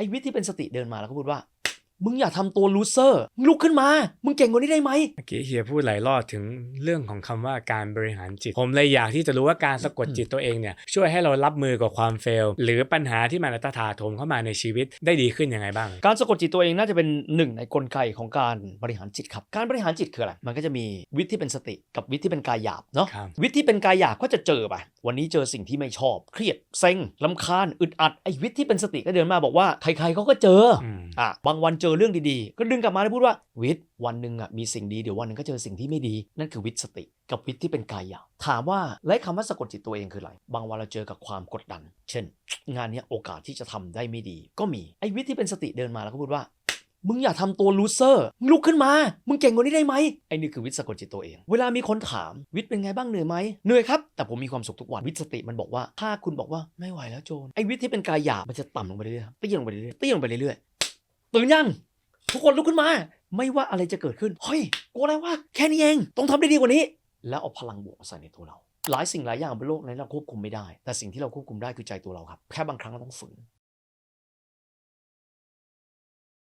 ไอ้วิทย์ที่เป็นสติเดินมาแล้วก็พูดว่า มึงอย่าทำตัวลูเซอร์มึงลุกขึ้นมา มึงเก่งกว่านี้ได้ไหม เมื่อกี้เฮียพูดหลายรอบถึงเรื่องของคำว่าการบริหารจิต ผมเลยอยากที่จะรู้ว่าการสะกดจิตตัวเองเนี่ยช่วยให้เรารับมือกับความเฟล หรือปัญหาที่มันถาโถมเข้ามาในชีวิตได้ดีขึ้นยังไงบ้าง การสะกดจิตตัวเองน่าจะเป็นหนึ่งในกลไกของการบริหารจิตครับ การบริหารจิตคืออะไร มันก็จะมีวิทย์ที่เป็นสติกับวิทย์ที่เป็นกายหยาบเนาะ ครับ วิทย์ที่เป็นกายหยาบก็จะเจอไปวันนี้เจอสิ่งที่ไม่ชอบ เครียด เซ็งลำคาญ อึดอัด ไอ้วิทย์ที่เป็นสติก็เดินมาบอกว่าใครๆเขาก็เจอออืม อะ บางวันเจอเรื่องดีๆ ก็ดึงกลับมาแล้วพูดว่าวิทย์วันหนึ่งอะมีสิ่งดีเดี๋ยววันหนึ่งก็เจอสิ่งที่ไม่ดี นั่นคือวิทย์สติ กับวิทย์ที่เป็นกายหยาบถามว่าและคำว่าสะกดจิตตัวเองคืออะไร บางวันเราเจอกับความกดดัน เช่น งานนี้โอกาสที่จะทำได้ไม่ดี ก็มีไอ้วิทย์ที่เป็นสติเดินมาแล้วก็พูดว่ามึงอย่าทำตัวลูเซอร์ลุกขึ้นมา มึงเก่งกว่านี้ได้ไหมไอ้นี่คือวิทย์สะกดจิตตัวเอง เวลามีคนถามวิทย์เป็นไงบ้างเหนื่อยไหมเหนื่อยครับ แต่ผมมีความสุขทุกวันวิทย์สติมันบอกว่า ถ้าคุณบอกว่าไม่ไหวแล้วโจนไอ้วิทย์ที่เป็นกายหยาบมันจะต่ำลงไปเรื่อยๆเตี้ยลงไปเรื่อยๆเตี้ยลงไปเรื่อยๆ ตื่นยัง ทุกคนลุกขึ้นมา ไม่ว่าอะไรจะเกิดขึ้น เฮ้ยกลัวอะไรวะแค่นี้เอง ต้องทำได้ดีกว่านี้ แล้วเอาพลังบวกมาใส่ในตัวเรา หลายสิ่งหลายอย่างบนโลกนี้เราควบคุมไม่ได้ แต่สิ่งที่เราควบคุมได้คือใจตัวเราครับ แค่บางครั้งเราต้องฝืน